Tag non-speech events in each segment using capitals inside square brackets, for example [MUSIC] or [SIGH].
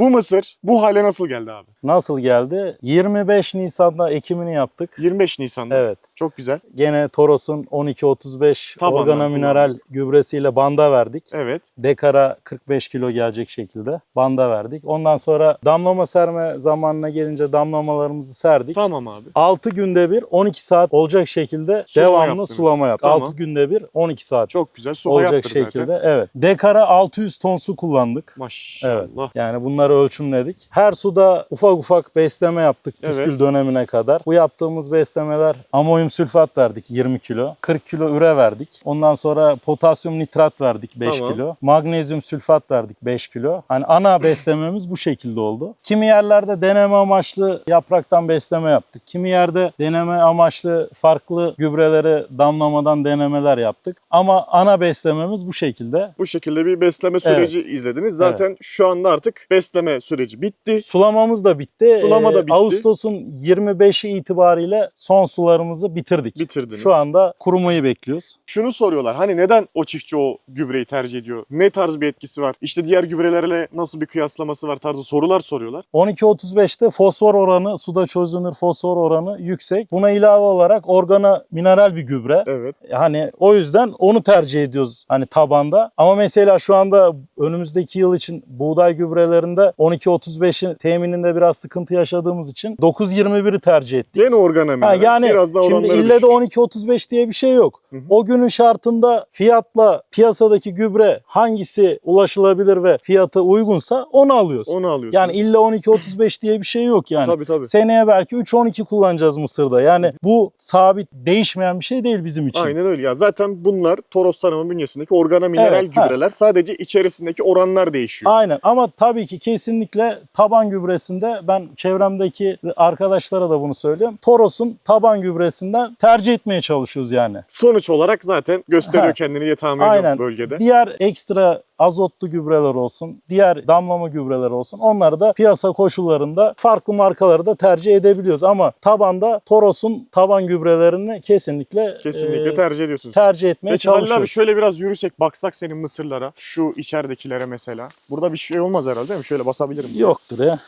Bu mısır bu hale nasıl geldi abi? Nasıl geldi? 25 Nisan'da ekimini yaptık. 25 Nisan'da. Evet. Çok güzel. Gene Toros'un 1235 Tabandan organa mineral gübresiyle banda verdik. Evet. Dekara 45 kilo gelecek şekilde banda verdik. Ondan sonra damlama serme zamanına gelince damlamalarımızı serdik. Tamam abi. 6 günde bir 12 saat olacak şekilde Sulama devamlı yaptınız. sulama yaptık. Tamam. 6 günde bir 12 saat Çok güzel. Su olacak şekilde. zaten. Evet. Dekara 600 ton su kullandık. Maşallah. Evet. Yani bunları ölçümledik. Her suda ufak ufak besleme yaptık Evet. püskül dönemine kadar. Bu yaptığımız beslemeler amonyum sülfat verdik 20 kilo. 40 kilo üre verdik. Ondan sonra potasyum nitrat verdik 5 Tamam. kilo. Magnezyum sülfat verdik 5 kilo. Hani ana beslememiz bu şekilde oldu. Kimi yerlerde deneme amaçlı yapraktan besleme yaptık. Kimi yerde deneme amaçlı farklı gübreleri damlamadan denemeler yaptık. Ama ana beslememiz bu şekilde. Bu şekilde bir besleme süreci izlediniz. Zaten şu anda artık besleme süreci bitti. Sulamamız da bitti. Sulama da Ee, bitti. Ağustos'un 25'i itibariyle son sularımızı bitirdik. Bitirdiniz. Şu anda kurumayı bekliyoruz. Şunu soruyorlar. Hani neden o çiftçi o gübreyi tercih ediyor? Ne tarz bir etkisi var? İşte diğer gübrelerle nasıl bir kıyaslaması var tarzı sorular soruyorlar. 12.35'te fosfor oranı, suda çözünür fosfor oranı yüksek. Buna ilave olarak organa mineral bir gübre. Evet. Hani o yüzden onu tercih ediyoruz hani tabanda. Ama mesela şu anda önümüzdeki yıl için buğday gübrelerinde 12.35'in temininde biraz sıkıntı yaşadığımız için 9.21'i tercih ettik. Gene organa Ha, yani Biraz da şimdi ille de düşük. 12.35 diye bir şey yok. Hı hı. O günün şartında fiyatla piyasadaki gübre hangisi ulaşılabilir ve fiyatı uygunsa onu alıyoruz. Onu alıyorsunuz. yani ille 12.35 diye bir şey yok yani. Tabii tabii. Seneye belki 3.12 kullanacağız Mısır'da. Yani bu sabit değişmeyen bir şey değil bizim için. Aynen öyle ya. Zaten bunlar Toros Tarım'ın bünyesindeki organa mineral Evet, ha. gübreler. Sadece içerisindeki oranlar değişiyor. Aynen ama tabii ki kesinlikle taban gübresinde ben çevremdeki arkadaşlara da bunu söylüyorum. Toros'un taban gübresinden tercih etmeye çalışıyoruz yani. Sonuç olarak zaten gösteriyor Ha. kendini Aynen. bölgede. Diğer ekstra azotlu gübreler olsun, diğer damlama gübreler olsun onları da piyasa koşullarında farklı markaları da tercih edebiliyoruz. Ama tabanda Toros'un taban gübrelerini kesinlikle, Kesinlikle e, tercih ediyorsunuz. tercih etmeye Peki Halil abi çalışıyoruz. şöyle biraz yürüsek baksak senin mısırlara. Şu içeridekilere mesela. Burada bir şey olmaz herhalde değil mi? Şöyle basabilirim. Yoktur ya.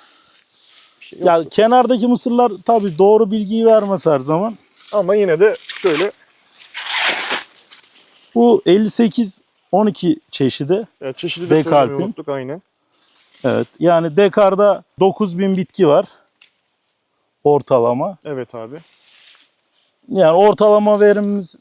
Bir şey. Ya kenardaki mısırlar tabii doğru bilgiyi vermez her zaman. Ama yine de şöyle Bu 58 12 çeşidi. e, çeşidi de Dekalpin. unuttuk aynen. Evet. Yani dekarda 9000 bitki var. Ortalama. Evet abi. Yani ortalama verimimiz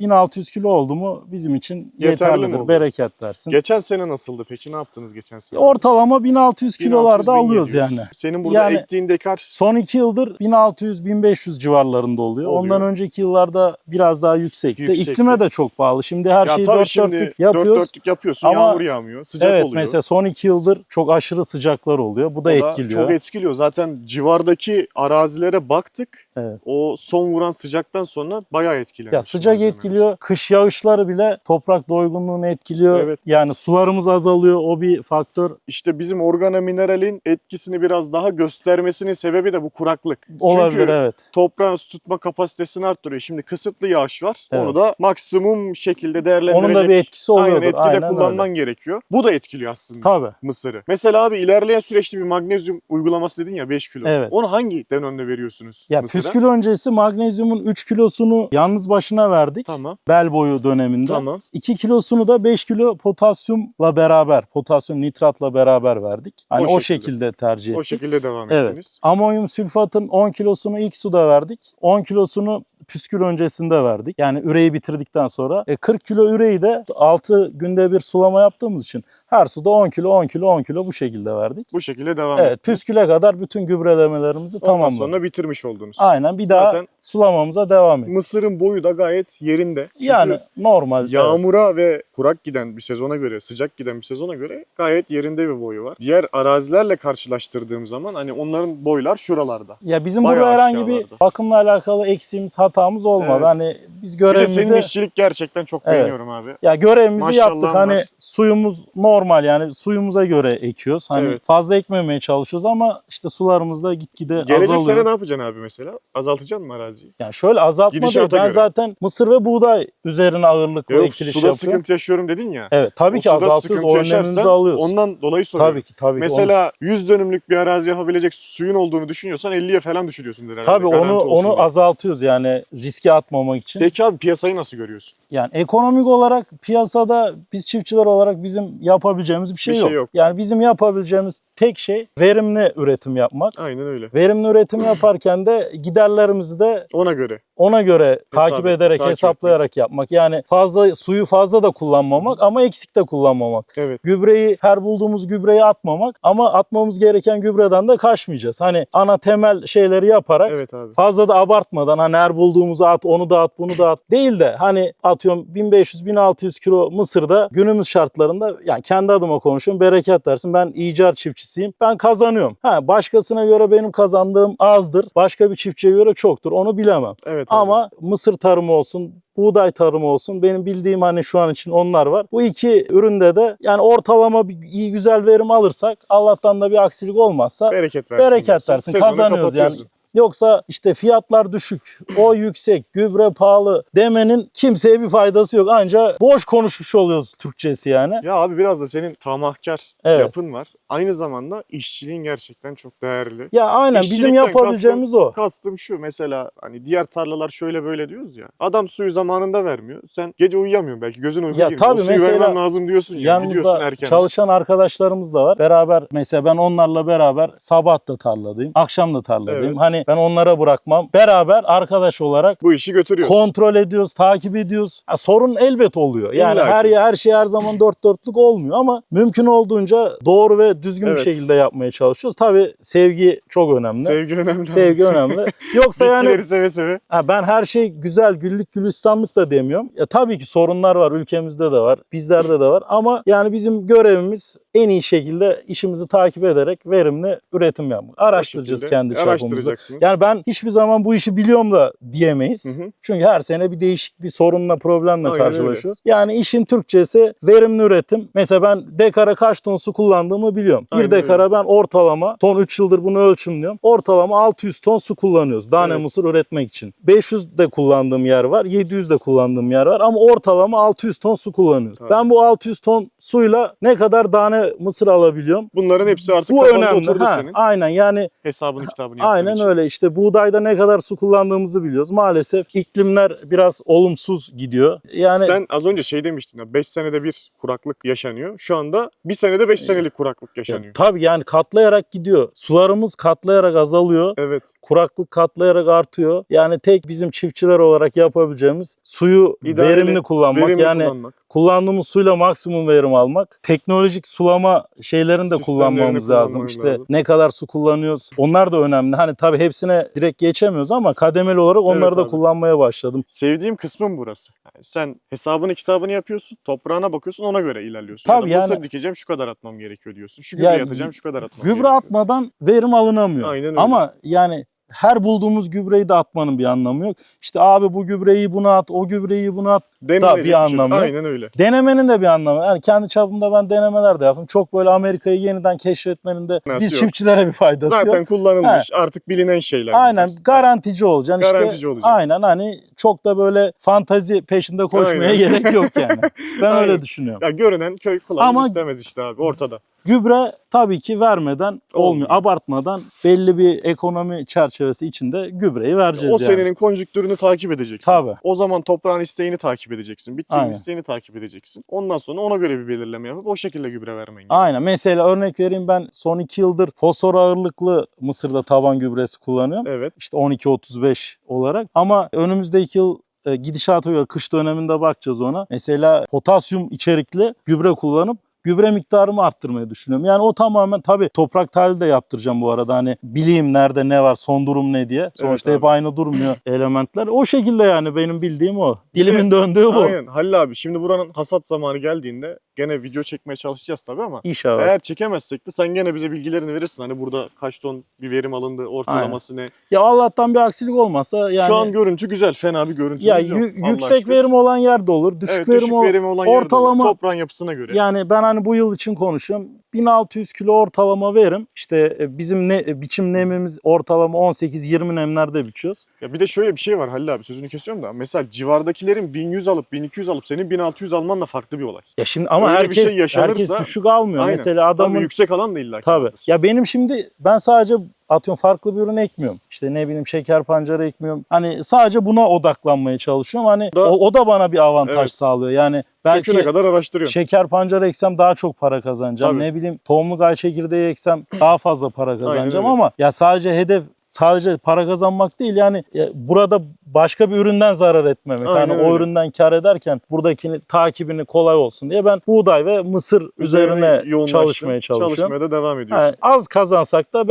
1600 kilo oldu mu bizim için Yeterli mi yeterlidir. oldu? Bereket versin. Geçen sene nasıldı peki? Ne yaptınız geçen sene? Ortalama 1600 kilolarda 1600, alıyoruz 1700. yani. Senin burada Yani- ektiğin dekar Son iki yıldır 1600-1500 civarlarında oluyor. Oluyor. Ondan önceki yıllarda biraz daha yüksekti. Yüksekti. İklime de çok bağlı. Şimdi her ya şeyi tabii dört şimdi dörtlük dört yapıyoruz. dörtlük yapıyorsun. Ama- yağmur yağmıyor. Sıcak evet oluyor. mesela son iki yıldır çok aşırı sıcaklar oluyor. Bu da O etkiliyor. Çok etkiliyor. Zaten civardaki arazilere baktık. Evet. O son vuran sıcaktan sonra bayağı etkileniyor. Ya sıcak etkiliyor. Kış yağışları bile toprak doygunluğunu etkiliyor. Evet. Yani sularımız azalıyor. O bir faktör İşte bizim organa mineralin etkisini biraz daha göstermesinin sebebi de bu kuraklık. olabilir Çünkü evet. toprağın su tutma kapasitesini arttırıyor. Şimdi kısıtlı yağış var. Evet. Onu da maksimum şekilde değerlendirecek. Onun da bir etkisi oluyordur. Aynen etkide Aynen kullanman gerekiyor. Bu da etkiliyor aslında. Tabii. Mısırı. Mesela abi ilerleyen süreçte bir magnezyum uygulaması dedin ya 5 kilo. Evet. Onu hangi dönemde veriyorsunuz Ya Mısır'a? Püskül öncesi magnezyumun 3 kilosunu yalnız başına verdik. Tamam. Bel boyu döneminde. Tamam. 2 kilosunu da 5 kilo potasyumla beraber, potasyum nitratla beraber verdik. Hani O o, şekilde. şekilde tercih ettik. O şekilde devam Evet. ettiniz. Amonyum sülfatın 10 kilosunu ilk suda verdik. 10 kilosunu püskül öncesinde verdik. Yani üreyi bitirdikten sonra. E 40 kilo üreyi de 6 günde bir sulama yaptığımız için her suda 10 kilo, 10 kilo, 10 kilo bu şekilde verdik. Bu şekilde devam Evet, ettiniz. püsküle kadar bütün gübrelemelerimizi Ondan tamamladık. sonra bitirmiş oldunuz. Aynen bir daha Zaten sulamamıza devam ettik. Mısırın boyu da gayet yerinde. Çünkü Yani normal. evet. Yağmura ve kurak giden bir sezona göre, sıcak giden bir sezona göre gayet yerinde bir boyu var. Diğer arazilerle karşılaştırdığım zaman hani onların boylar şuralarda. Ya bizim Bayağı burada herhangi bir aşağılarda. bakımla alakalı eksiğimiz, hatamız olmadı. Evet. Hani biz Bir de senin görevimizi işçilik gerçekten çok Evet. beğeniyorum abi. ya görevimizi Maşallah yaptık. Hani var. suyumuz normal yani suyumuza göre ekiyoruz. Hani Evet. fazla ekmemeye çalışıyoruz ama işte sularımız da gitgide Gelecek azalıyor. sene ne yapacaksın abi mesela? Azaltacaksın mı araziyi? Yani şöyle azaltma değil. Gidişata Ben göre. zaten mısır ve buğday üzerine ağırlıklı Yok ekiliş suda yapıyorum. sıkıntı yaşıyorum dedin ya. Evet tabii O ki azaltıyoruz. O önlemimizi alıyoruz. Ondan dolayı soruyorum. tabii ki tabii. Mesela 100 dönümlük bir arazi yapabilecek suyun olduğunu düşünüyorsan 50'ye falan düşürüyorsundur herhalde. Tabii garanti onu onu azaltıyoruz yani riske atmamak için. Peki abi piyasayı nasıl görüyorsun? Yani ekonomik olarak piyasada biz çiftçiler olarak bizim yapabileceğimiz bir şey, Bir yok. şey yok. Yani bizim yapabileceğimiz tek şey verimli üretim yapmak. Aynen öyle. Verimli üretim yaparken de giderlerimizi de Ona göre. ona göre takip et- ederek, takip hesaplayarak yapmak. Yani fazla suyu fazla da kullanmamak ama eksik de kullanmamak. Evet. Gübreyi her bulduğumuz gübreyi atmamak ama atmamız gereken gübreden de kaçmayacağız. Hani ana temel şeyleri yaparak Evet abi. fazla da abartmadan hani her bulduğumuzu at, onu da at, bunu da at değil de hani atıyorum 1500-1600 kilo Mısır'da günümüz şartlarında yani kendi adıma konuşuyorum bereket versin ben icar çiftçisiyim. Ben kazanıyorum. Ha, başkasına göre benim kazandığım azdır. Başka bir çiftçiye göre çoktur. Onu bilemem. Evet abi. Ama mısır tarımı olsun, buğday tarımı olsun benim bildiğim hani şu an için onlar var. Bu iki üründe de yani ortalama bir iyi güzel verim alırsak Allah'tan da bir aksilik olmazsa bereket versin. bereket versin. Kazanıyoruz yani. Yoksa işte fiyatlar düşük, o yüksek, gübre pahalı demenin kimseye bir faydası yok. Ancak boş konuşmuş oluyoruz Türkçesi yani. Ya abi biraz da senin tamahkar Evet. yapın var. Aynı zamanda işçiliğin gerçekten çok değerli. Ya aynen bizim yapabileceğimiz o. Kastım şu mesela hani diğer tarlalar şöyle böyle diyoruz ya. Adam suyu zamanında vermiyor. Sen gece uyuyamıyorsun belki gözün uyku Ya girmiyor. tabii o suyu mesela vermem lazım diyorsun ya. Gidiyorsun erken. çalışan arkadaşlarımız da var. Beraber mesela ben onlarla beraber sabah da tarladayım, akşam da tarladayım. Evet. Hani ben onlara bırakmam. Beraber arkadaş olarak Bu işi götürüyorsun. kontrol ediyoruz, takip ediyoruz. Ha, sorun elbet oluyor. Yani İlla her her şey her zaman dört dörtlük olmuyor ama mümkün olduğunca doğru ve düzgün bir Evet. şekilde yapmaya çalışıyoruz. Tabii sevgi çok önemli. Sevgi önemli. Sevgi önemli. Yoksa yani seve seve. ha, ben her şey güzel, güllük gülistanlık da demiyorum. Ya, tabii ki sorunlar var. Ülkemizde de var. Bizlerde de var. Ama yani bizim görevimiz en iyi şekilde işimizi takip ederek verimli üretim yapmak. Araştıracağız şekilde kendi. Araştıracaksınız. Yani ben hiçbir zaman bu işi biliyorum da diyemeyiz. Hı hı. Çünkü her sene bir değişik bir sorunla, problemle Aynen karşılaşıyoruz. Yani işin Türkçesi verimli üretim. Mesela ben dekara kaç ton su kullandığımı biliyorum. Aynen bir dekara ben ortalama, son 3 yıldır bunu ölçümlüyorum. Ortalama 600 ton su kullanıyoruz tane Evet. mısır üretmek için. 500 de kullandığım yer var, 700 de kullandığım yer var ama ortalama 600 ton su kullanıyoruz. Tabii. Ben bu 600 ton suyla ne kadar tane mısır alabiliyorum? Bunların hepsi artık Bu kafanda önemli. oturdu Ha, senin. aynen yani Hesabını kitabını Aynen için. öyle işte buğdayda ne kadar su kullandığımızı biliyoruz. Maalesef iklimler biraz olumsuz gidiyor. Yani Sen az önce şey demiştin ya 5 senede bir kuraklık yaşanıyor. Şu anda bir senede 5 senelik kuraklık ya, yaşanıyor. tabii yani katlayarak gidiyor. Sularımız katlayarak azalıyor. Evet. Kuraklık katlayarak artıyor. Yani tek bizim çiftçiler olarak yapabileceğimiz suyu İdareli, verimli kullanmak. Verimli yani kullanmak. kullandığımız suyla maksimum verim almak. Teknolojik sulama şeylerini de kullanmamız lazım. İşte lazım. ne kadar su kullanıyoruz. Onlar da önemli. Hani tabii hepsine direkt geçemiyoruz ama kademeli olarak onları Evet da abi. kullanmaya başladım. Sevdiğim kısmım burası. Yani sen hesabını kitabını yapıyorsun, toprağına bakıyorsun ona göre ilerliyorsun. Tabii ya yani- dikeceğim şu kadar atmam gerekiyor diyorsun. Şu gübre atacağım şu kadar atmam Gübre gerekiyor. atmadan verim alınamıyor. Aynen öyle. Ama yani her bulduğumuz gübreyi de atmanın bir anlamı yok. İşte abi bu gübreyi buna at, o gübreyi buna at. Denilecek bir şey yok. anlamı yok. Aynen öyle. Denemenin de bir anlamı. Yani kendi çapımda ben denemeler de yaptım. Çok böyle Amerika'yı yeniden keşfetmenin de Nasıl biz yok? çiftçilere bir faydası Zaten yok. kullanılmış. Artık bilinen şeyler. Aynen bunlar. garantici olacaksın. Garantici işte, olacaksın. Aynen hani çok da böyle fantazi peşinde koşmaya Aynen. gerek yok yani. [LAUGHS] Ben Aynen. öyle düşünüyorum. Ya görünen köy kılavuz Ama- istemez işte abi ortada. Gübre tabii ki vermeden olmuyor. Olmuyor. Abartmadan belli bir ekonomi çerçevesi içinde gübreyi vereceğiz O yani. senenin konjüktürünü takip edeceksin. Tabii. O zaman toprağın isteğini takip edeceksin. Bitkinin Aynen. isteğini takip edeceksin. Ondan sonra ona göre bir belirleme yapıp o şekilde gübre vermen gerekiyor. Aynen. Mesela örnek vereyim ben son 2 yıldır fosfor ağırlıklı Mısır'da taban gübresi kullanıyorum. Evet. İşte 12-35 olarak. Ama önümüzdeki yıl e, gidişata göre kış döneminde bakacağız ona. Mesela potasyum içerikli gübre kullanıp gübre miktarımı arttırmayı düşünüyorum. Yani o tamamen tabii toprak tahlili de yaptıracağım bu arada. Hani bileyim nerede ne var, son durum ne diye. Sonuçta hep abi. aynı durmuyor [CLEARS THROAT] elementler. O şekilde yani benim bildiğim o. Dilimin döndüğü bu. Aynen. Halil abi şimdi buranın hasat zamanı geldiğinde gene video çekmeye çalışacağız tabii ama İnşallah. eğer çekemezsek de sen gene bize bilgilerini verirsin. Hani burada kaç ton bir verim alındı, ortalaması ne? Ya Allah'tan bir aksilik olmasa yani Şu an görüntü güzel, fena bir görüntümüz ya yok. yü- Allah'a yüksek şükür. verim olan yer de olur, düşük evet, verim düşük ol- verimi olan yerde olur. ortalama- toprağın yapısına göre. Yani ben hani bu yıl için konuşuyorum. 1600 kilo ortalama verim. İşte e, bizim ne e, biçim nemimiz ortalama 18-20 nemlerde biçiyoruz. Ya bir de şöyle bir şey var Halil abi sözünü kesiyorum da. Mesela civardakilerin 1100 alıp 1200 alıp senin 1600 alman da farklı bir olay. Ya şimdi ama Öyle bir herkes şey yaşanırsa- herkes düşük almıyor. Aynen. Mesela adamın Tabii yüksek alan da illa Tabii. vardır. Ya benim şimdi ben sadece atıyorum farklı bir ürün ekmiyorum. İşte ne bileyim şeker pancarı ekmiyorum. Hani sadece buna odaklanmaya çalışıyorum. Hani Da- o, o da bana bir avantaj Evet. sağlıyor. Yani belki Köküne kadar araştırıyorsun. şeker pancarı eksem daha çok para kazanacağım. Tabii. Ne bileyim tohumlu gay çekirdeği eksem daha fazla para kazanacağım ama ya sadece hedef sadece para kazanmak değil yani ya burada başka bir üründen zarar etmemek. Aynen o öyle. üründen kar ederken buradakini takibini kolay olsun diye ben buğday ve mısır üzerine yoğunlaştın, çalışmaya çalışıyorum. Çalışmaya da devam ediyorsun. Yani az kazansak da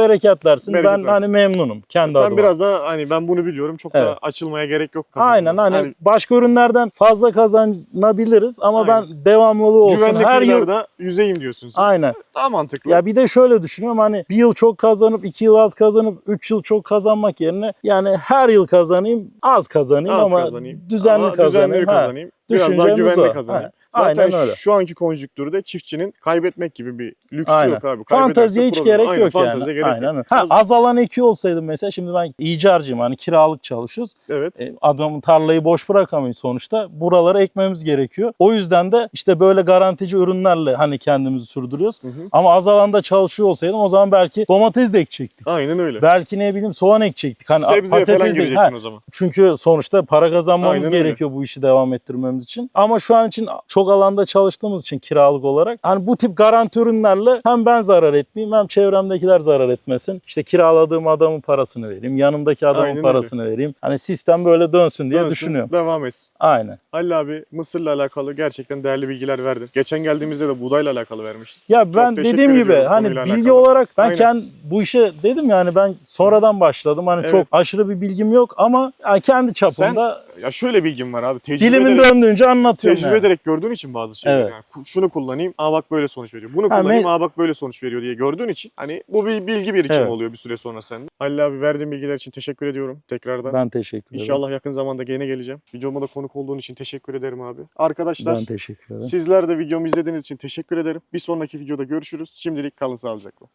bereketlersin. Ben Bereketlersin. hani memnunum kendi Sen adıma. biraz da hani ben bunu biliyorum çok da Evet. açılmaya gerek yok. Aynen hani Hani başka ürünlerden fazla kazanabiliriz ama Aynen. ben devamlılığı olsun. güvenli Her yıl kıyılarda yüzeyim diyorsun sen. Aynen. Daha mantıklı. Ya bir de şöyle düşünüyorum hani bir yıl çok kazanıp iki yıl az kazanıp üç yıl çok kazanmak yerine yani her yıl kazanayım az kazanayım Az ama kazanayım. düzenli Ama kazanayım. düzenli kazanayım. Biraz daha o. kazanayım. Zaten aynen öyle. şu anki konjüktürde çiftçinin kaybetmek gibi bir lüksü Aynen. yok abi. Fanteziye hiç gerek Aynen, yok yani. gerek Aynen. yok. öyle. Ha, az alan ekiyor olsaydım mesela şimdi ben icarcıyım hani kiralık çalışıyoruz. Evet. E, Adamın tarlayı boş bırakamayız sonuçta. Buraları ekmemiz gerekiyor. O yüzden de işte böyle garantici ürünlerle hani kendimizi sürdürüyoruz. Hı hı. Ama az alanda çalışıyor olsaydım o zaman belki domates de ekecektik. Aynen öyle. Belki ne bileyim soğan ekecektik. Hani Sebzeye falan girecektin Ha, o zaman. çünkü sonuçta para kazanmamız Aynen öyle. gerekiyor bu işi devam ettirmemiz için. Ama şu an için çok alanda çalıştığımız için kiralık olarak hani bu tip garanti ürünlerle hem ben zarar etmeyeyim hem çevremdekiler zarar etmesin. İşte kiraladığım adamın parasını vereyim, yanımdaki adamın Aynen öyle. parasını vereyim. Hani sistem böyle dönsün diye Dönsün, düşünüyorum. Devam etsin. Aynen. Halil abi Mısır'la alakalı gerçekten değerli bilgiler verdin. Geçen geldiğimizde de buğdayla alakalı vermiştin. Ya ben dediğim gibi hani bilgi alakalı. olarak ben Aynen. kendi bu işe dedim yani ben sonradan başladım. Hani Evet. çok aşırı bir bilgim yok ama yani kendi çapımda Ya şöyle bilgim var abi. Tecrübe dilimin ederek, döndüğünce anlatıyorum. tecrübe yani. ederek gördüğün için bazı şeyleri. Evet. Yani şunu kullanayım, aa bak böyle sonuç veriyor. Bunu Ha, kullanayım, aa bak böyle sonuç veriyor diye gördüğün için hani bu bir bilgi birikimi Evet. oluyor bir süre sonra sende. Halil abi verdiğin bilgiler için teşekkür ediyorum tekrardan. Ben teşekkür ederim. İnşallah yakın zamanda gene geleceğim. Videoma da konuk olduğun için teşekkür ederim abi. Arkadaşlar Ben teşekkür ederim. sizler de videomu izlediğiniz için teşekkür ederim. Bir sonraki videoda görüşürüz. Şimdilik kalın sağlıcakla.